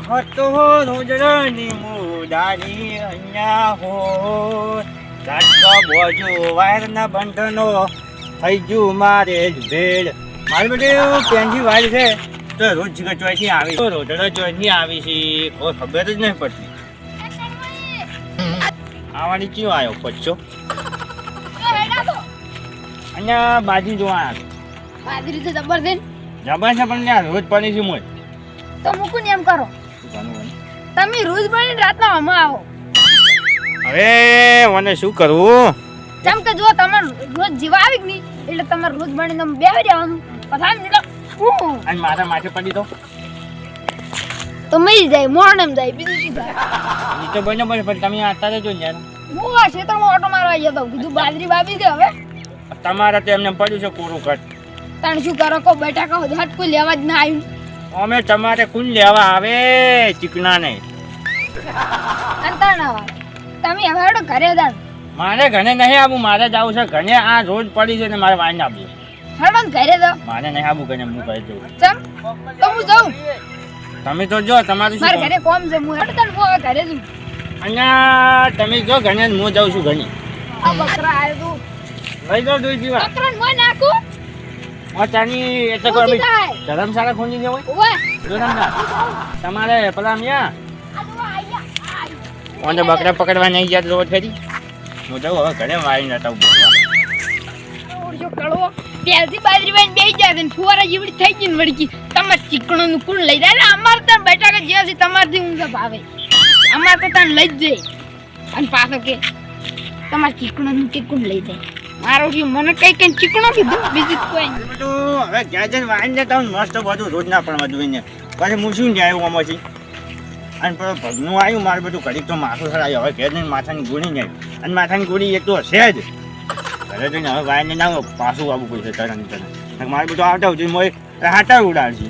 હતો રોજડાની મુદાની અહીંયા હો રાખતો બોજો વાયરના બંધનો થઈ ગયું મારે જ ભેડ મારી બધે પેન્જી વાયર છે તો રોજ ચોઈથી આવી તો રોજડા ચોઈથી આવી છે કોઈ ખબર જ નહીં પડતી આવાની કયો આવ્યો પચ્ચો અહીંયા બાજી જોવા આવ્યો બાજરી તો જબર છે પણ ત્યાં રોજ પડી છે મોય તો મૂકું ને એમ કરો. તમે રોજ બની રાતના આમાં આવો. હવે મને શું કરવું? જેમ કે જો તમે રોજ જીવા આવી નહીં એટલે તમારે રોજ બનીને બેસી રહેવાનું. પથારી નીકળો. હું અને મારા માથે પડી તો તો મરી જાય મોણ એમ જાય બીજું શું થાય? એ તો બને બને પણ તમે અત્યારે જો યાર હું આ ક્ષેત્રમાં ઓટો મારવા ગયો તો કીધું બાજરી વાવી દે હવે. તમારા તો એમને પડ્યું છે કોરું કટ તણ શું કરો? કો બેટા કહો હટ કોઈ લેવા જ ના આવ્યું. અમે તમારે કુન લેવા આવે ચીકણા ને તમે હવે ઘરે દાણ મારે ઘરે નહીં આવું મારે જવું છે. ઘરે આ રોજ પડી છે ને મારે વાઈને આપવું હેડો ઘરે દો મારે નહીં આવું ઘરે હું કહી દઉં ચમ તો હું જાઉં. તમે તો જો તમારું મારે ઘરે કોમ છે હું હેડો હું ઘરે જઉં. અહીંયા તમે જો ઘરે હું જાઉં છું ઘરે. આ બકરા આવ્યું લઈ જાઉં દૂધ જીવા બકરા બકરાને નાખું? એટલે ખોલી તમારે પેલા મિયા? બકરા પકડવા નહીં ગયા રોજ ફરી. હું જાઉં હવે ઘરે વાળી નતા બોલવા ઓરજો કળવો ત્યારથી બાજરી જાય ને ફુવારા જેવડી થઈ ગઈ ને વળગી. તમાર ચીકણો નું કુણ લઈ જાય. અમાર તો બેટા કે જ્યાં છે તમારથી ઊંઘા ભાવે અમાર તો તને લઈ જ જાય. અને પાછો કે તમાર ચીકણો નું કે કુણ લઈ જાય. મારો મને કઈ કઈ ચીકણો કીધું બીજું તો કોઈ બધું હવે જઈને વાઈને ને મસ્ત બધું રોજ ના પણ બધું એને પછી હું શું જાય આમાંથી અને પેલો ભગનું આવ્યું, મારું બધું ઘડીક તો માથું સડાયું હવે ઘેર માથાની ગોળી જાય. અને માથાની ગોળી એક તો હશે જ. ઘરે હવે વાઈને ના પાછું આવવું પડશે તરત તરત મારું બધું આવતા હોય મોય હાટા ઉડાડશે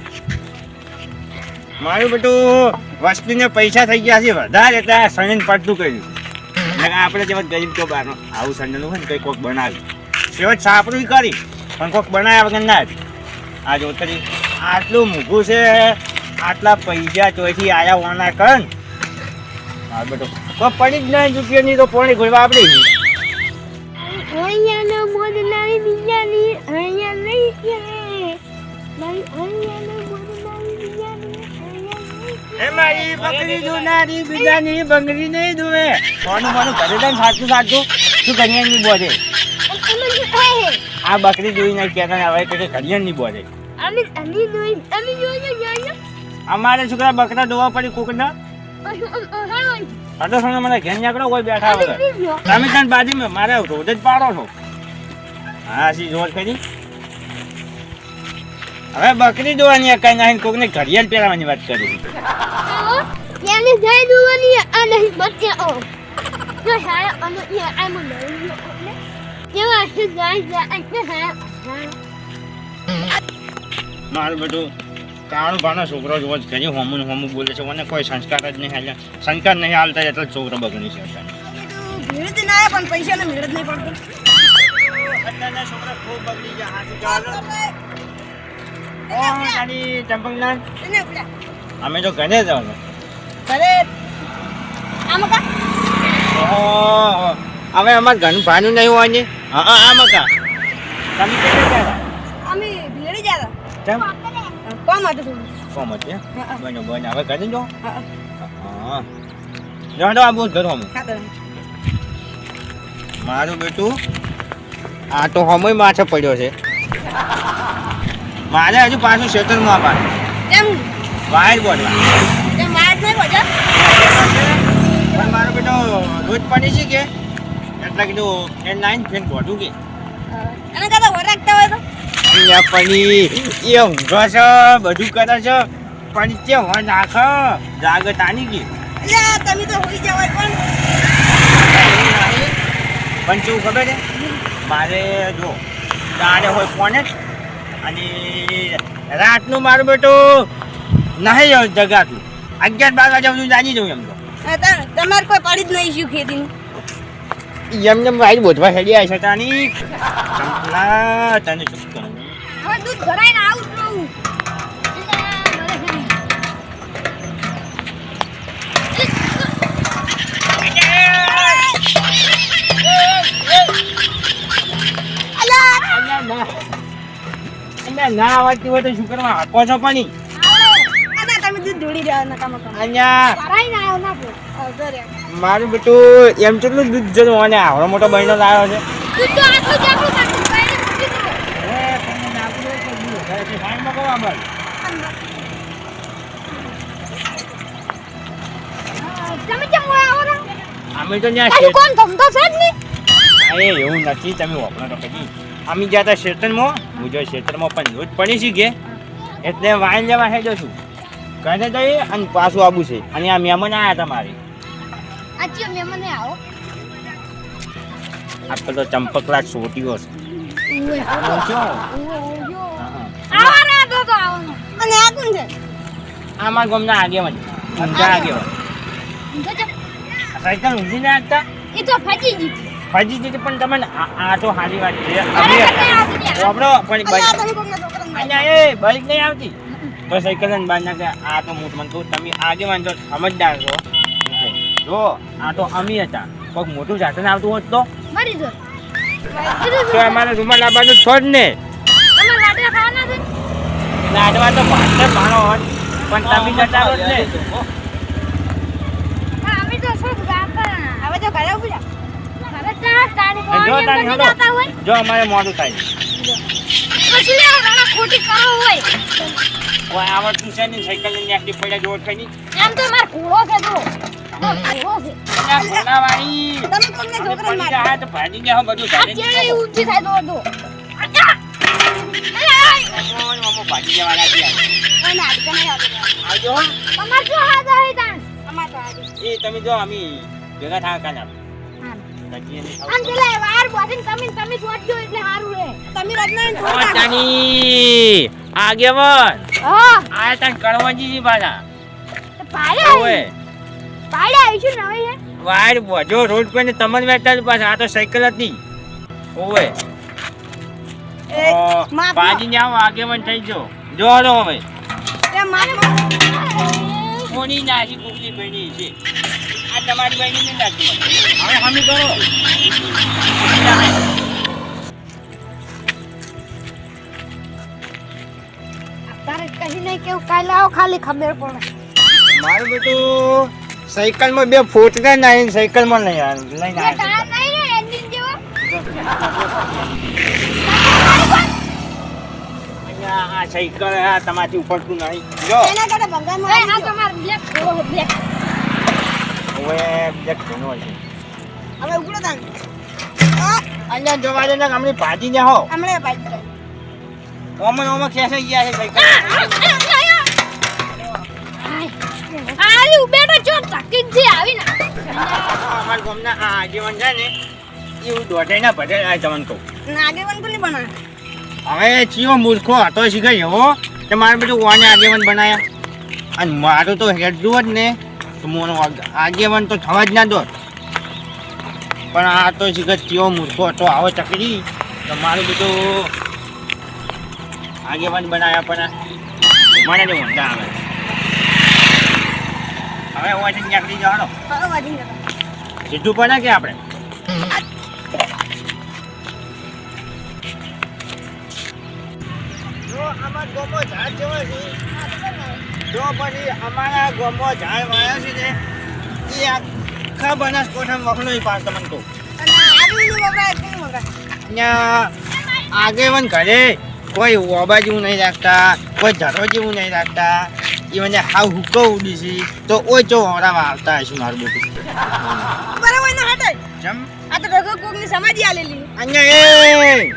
મારું બધું વસ્તીને પૈસા થઈ ગયા છે, વધારે એટલે સણીને પડતું કર્યું. આપણે જેવા ગરીબ તો બહારનો આવું સંડેલું હોય ને કંઈ કોઈક બનાવ્યું સેવટ સાપડું કરી, પણ કોઈક બનાવ્યા વગર ના જ. આ જોતરી આટલું મૂઘું છે, આટલા પૈસા ચોથી આયા હોના કર હા બેટો કોઈ પડી જ નહીં રૂપિયાની તો પોણી ઘોડવા આપણે અહીંયાનો મોજ લાવી બીજાની, અહીંયા લઈ જાય અહીંયા ઈ મારી બકરી દુનારી બીજાની બંગરી નહીં દુવે કોનું કોનું ઘરે જઈને સાચું સાચું. શું બોજે? અમે શું થાય આ બકરી જોઈ કે કહેતા હવે કે ઘડિયાળ નહીં બોલે અમે અમે અમે અમારે છોકરા બકરા દોવા પડી અડો સમય મને ઘેર નીકળો કોઈ બેઠા વગર. તમે ત્યાં બાજુમાં મારે રોજ જ પાડો છો. હા સી જોર કરી? હવે બકરી દોવાની કઈ નાખીને કોકને ઘડિયાળ પહેરાવાની વાત કરી. ત્યાંની જઈ દોવાની આ નહીં બચ્ચે ઓ. જો હા અને યા આ મને જેવા છે જાય જાય હા મારું બધું કાળું ભાનો છોકરો જ રોજ કરી હોમું હોમું બોલે છે મને કોઈ સંસ્કાર જ નહીં હાલ્યા. સંસ્કાર નહીં હાલતા એટલે છોકરો બગડી છે ભીડ ના પણ પૈસા મેળ જ નહીં પડતો. અત્યારના છોકરા ખૂબ બગડી ગયા હાથી અમે તો ઘરે જવાનું ઘરે અમે હવે અમારે ઘરનું ભાનું નહીં હોય ને? હા હા આ મકા. તમે ગયા અમે ભીડ ગયા કેમ? હતા કોમ હતું કોમ હતી. બનો બનો હવે ઘરે જો હા, હા જાડો આ બહુ ઘર હમ મારું બેટું આ તો હમય માથે પડ્યો છે. મારે હજુ પાછું શેતરમાં પાડે કેમ? વાયર બોલવા કેમ માર નહીં પહોંચ્યા પણ મારો બેટો રોજ પડી છે કે? એટલે કીધું ફેન લાઈન ફેન બોટું કે? એને કદાચ વર રાખતા હોય તો? અહીંયા પડી એ ઊંઘો છે બધું કરે છે પણ તે હોય નાખ જાગત આની ગઈ એટલે તમે તો હોઈ જવાય પણ. પણ કેવું ખબર છે? મારે જો તારે હોય કોને અને રાતનું મારું બેટું નહીં જવું જગાતું. અગિયાર બાર વાગે હું જાણી જઉં એમ તો. તમારે કોઈ પડી જ નહીં શું ખેતી એમ જેમ વાઈટ બોધવા હેડી આવી છે તાની. તને ચૂપ કરું? Yeah. અલ્યા ના આવડતી હોય તો શું કરવા? હાકો છો પણ? મારું બેટું એમ કેટલું દૂધ જો મને આવડો મોટો બહેનો લાવ્યો છે? અમે તો ત્યાં કોણ ધંધો છે જ નહીં? અરે એવું નથી તમે વાપરો તો કદી. અમે ગયા હતા શેતરમાં હું જો શેતરમાં પણ રોજ પડી શીખે એટલે વાઈન લેવા હેડો છું. ઘરે જઈએ અને પાછું આવું છે. અને આ મહેમાન આવ્યા હતા મારે. આ ચિયો મહેમાન આવો. આ પેલો ચંપકલા છોટીઓ છે. આમાં ગમના છે. આગેવાન. આગેવાન. ઊંધો છે? આ સાયકલ ઊંધી ના હતા. એ તો ફાટી ગઈ. હતી. ફજી પણ તમને આ- તો સારી વાત છે. વાપરો પણ આ બાઈક એ બાઈક નહીં આવતી તો સાયકલ ને બાર નાખે આ તો હું તમને કહું તમે આજે વાંધો સમજદાર છો જો આ તો અમી હતા કોઈક મોટું સાધન આવતું હોત તો મરી જો. તો અમારે રૂમાલ લાવવાનું છોડ ને તમારે લાડવા ખાવાના છે? લાડવા તો ભાતે ભાણો હોત પણ તમે જતા રહો જ ને. હવે તો ઘરે ઊભી જા. તારી. જો અમારે મોડું થાય. પછી લેવો, નાના ખોટી કરો હોય. આવડતું છે ને સાયકલ ને નાખી પડ્યા જોર થઈ નહીં એમ તો મારો ઘોડો છે. તમે ઓય, જો અમે ભેગા થયા કાના તકીએ નહીં આમ પેલા વાર બોધીને તમે એટલે સારું આગેવાન. હા, આ તાન કણવાજી પાછા. પાડે આવીશું બોજો રોડ પર ને તમને પાછા આ તો સાયકલ હતી. ઓએ એ ઓ, માફ આવો આગેવાન થઈ જો જો હવે. એ માફ કોની નાસી કુકલી બની છે. આ તમારી બહેની ને નાખી હવે હમી કરો. તારે કહી નહીં કેવું કાલે આવો ખાલી ખબર પડે. મારું બેટું સાયકલમાં બે ફૂટકા નહીં સાયકલમાં નહીં આ- લઈને એ આવ્યા ટાયર નહીં ને એન્જિન જેવો અહીંયા આ સાયકલ આ તમારથી ઉપડતું નહીં. જો. એના કરતા ભંગારમાં માં આ તમાર બ્લેક ઘોડો બ્લેક. હવે બ્લેક ઘણો છે. હવે ઉઘડો તાણ. આ, અહીંયા જોવા દે ને હમણાં ભાજી ને હો. હમણે ભાજી. ઓમન ઓમન ખેંચાઈ ગયા છે સાયકલ આલી બેટો જો તકી જે આવી ના. અમાર ગોમના આ જીવન છે ને એવું દોઢાઈના ભટે આ તમને કહું. અને આગેવાન કોની બનાવે? હવે ચિયો મૂર્ખો હતો શીખાય હો. કે મારે બધું વાને આગેવાન બનાયા. અને મારું તો હેડું જ ને. તો મોનો આગેવન તો થવા જ ના દો. પણ આ તો શીખે ચિયો મૂર્ખો હતો આવો ચકરી. તો મારું બધું આગેવાન બનાવ્યા પણ મને નહીં ઊંધા આવે. હવે ઓછી નીકળી જવાનો. સીધું પડે કે આપણે? જો અમારા ગામમાં ઝાડ જેવા છે જો પછી અમારા ગામમાં ઝાડ વાયા છે ને એ આખા બનાસકાંઠામાં વખણો પાસ તમને કહું. આગેવાન ઘરે કોઈ ઓબા જેવું નહીં રાખતા કોઈ ધરો જેવું નહીં રાખતા. એ મને હાવ હુક્કો ઉડી છે. તો ઓય ચો ઓરામાં આવતા હશે મારું બધું બરાબર ના હટે. જમ? આ તો ઢગો કોકની સમાધિ આલેલી. અહીંયા એ નહીં.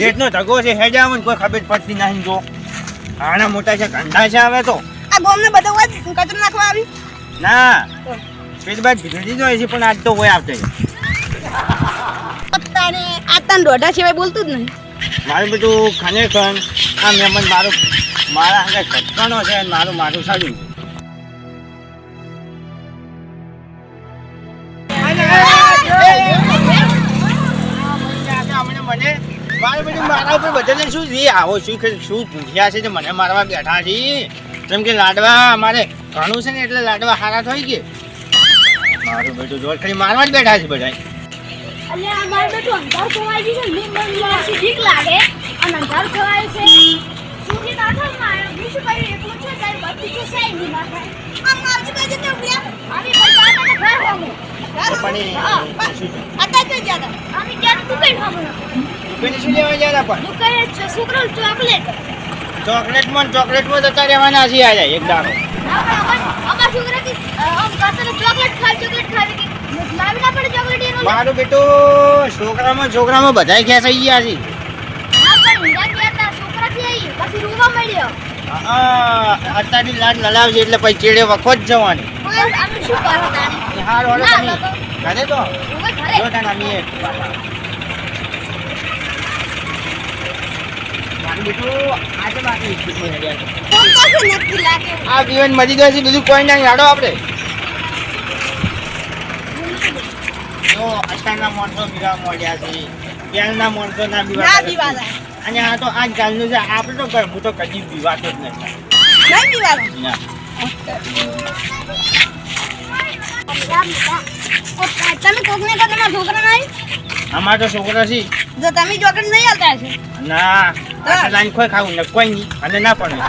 જેટલો ધગો છે હેજામાં કોઈ ખબર પડતી નહીં જો. આના મોટા છે ગંધા છે હવે તો. આ ગોમને બધા વાત કચરો નાખવા આવી? ના પેલી બાદ ભીડી જોઈએ છે પણ આજ તો હોય આવતો. પત્તાને આ તન દોઢા સિવાય બોલતું જ નહીં. મારું બધું ખને ખન આ મહેમાન મારું મારા આગળ ખટકણો છે મારું મારું માથું સાડ્યું મારું બધું મારા ઉપર બધાને શું છે આવો શું કે શું પૂછ્યા છે જે મને મારવા બેઠા છે? જેમ કે લાડવા અમારે ઘણું છે ને એટલે લાડવા હારા થઈ ગયા. મારું બધું જોર ખાલી મારવા જ બેઠા છે બધા અલ્યા અમારે બેટો અંધાર ખોવાઈ ગયું છે લીમ બળી વાસી બીક લાગે. અને અંધારું થવાય છે. સૂર્ય નાઠામાં આવ્યો બીજું કઈ એકલું છે તારી બત્તી છે સાઈ ની નાખાય આમ માવજી કઈ જતી ઊભી આવી. પૈસા આને ઘર હોમો. પણ એ હા? અત્યારે ગયા હતા. આની ક્યાં તું કઈ હોમો દુકાને શું લેવા ગયા પણ? છે છોકરો ચોકલેટ. ચોકલેટમાં ને ચોકલેટમાં જતા રહેવાના છે આજે એક દાડો. અમાર છોકરા કે આમ કાતર ચોકલેટ ખાવ ચોકલેટ ખાવી કે લાવી ના પડે ચોકલેટ એનો મારું બેટું છોકરામાં છોકરામાં બધાય ગયા છે. પણ હીરા ગયા હા, અત્યારની લાડ લલાવજે એટલે પછી ચેડે વખો જ જવાની. હાર તમે. ઘરે તો? જો તાન અમે એક. મારું બેટું આજે બાકી સ્કૂલમાં હેડ્યા છે. ફોન તો છે નથી લાગે આ જીવન મરી જાય છે બીજું કોઈ ના યાડો આપણે અત્યારના માણસો પીવા મળ્યા છે ત્યાંના માણસો અને આ તો આજ કાલનું છે આપણે કર- હું તો કદી પીવાતો જ નથી. તમે કોકને તમારા છોકરા નહીં અમાર તો છોકરા છે. જો તમે જોકર નહીં આવતા છે ના લાઈન કોઈ ખાવું ને કોઈ નહીં. અને ના પણ